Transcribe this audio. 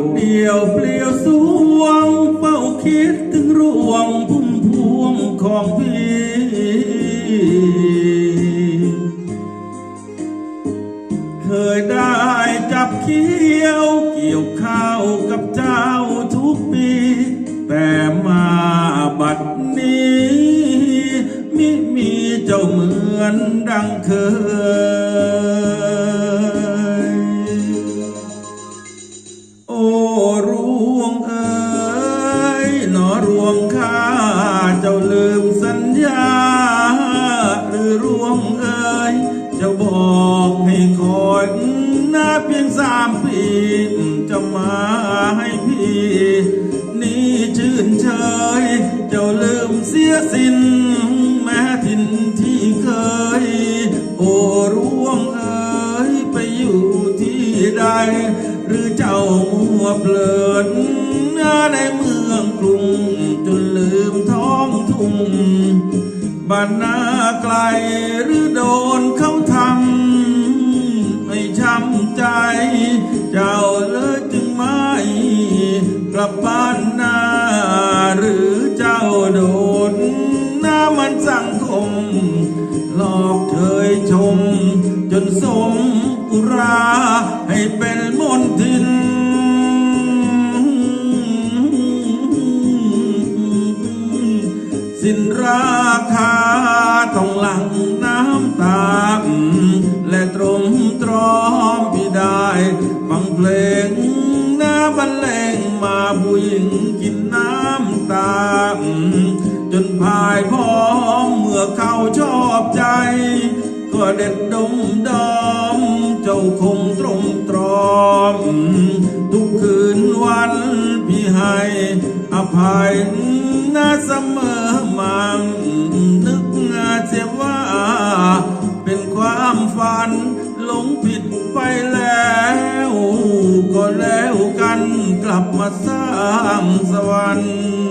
ดเดี่ยวเปลี่ยวสวงเฝ้าคิดถึงร่วงพุ่มพวงของพี่เคยได้จับเคี้ยวเกี่ยวข้าวกับเจ้าทุกปี แต่มาบัดนี้มิมีเจ้าเหมือนดังเคย งข้าเจ้าลืมสัญญา หรือรวงเอ๋ยเจ้าบอกให้คอยนาเพียงสามปีจะมาให้พี่ นี่ชื่นเชย เจ้าลืมเสียสิ้น แม้ทินที่เคย โอ้รวงเอ๋ยไปอยู่ที่ใด หรือเจ้ามัวเพลินในเมื บ้านนาไกลหรือโดนเขาทำให้ช้ำใจ เจ้าเลยจึงไม่กลับบ้านนาหรือเจ้าโดนหน้ามันสังคม หลอกเชยชม จนสม สิ้นราคาต้องหลังน้ำตา และตรมตรอมพี่ได้ฟังเพลงหน้าบรรเลงมาผู้หญิงกินน้ำตา จนพายพ้อมเมื่อเขาชอบใจ ก็เด็ดดมดอม เจ้าคงตรงตรอม ทุกคืนวันพี่ให้อภัยน่าเสมอ แล้วกันกลับมาสร้างสวรรค์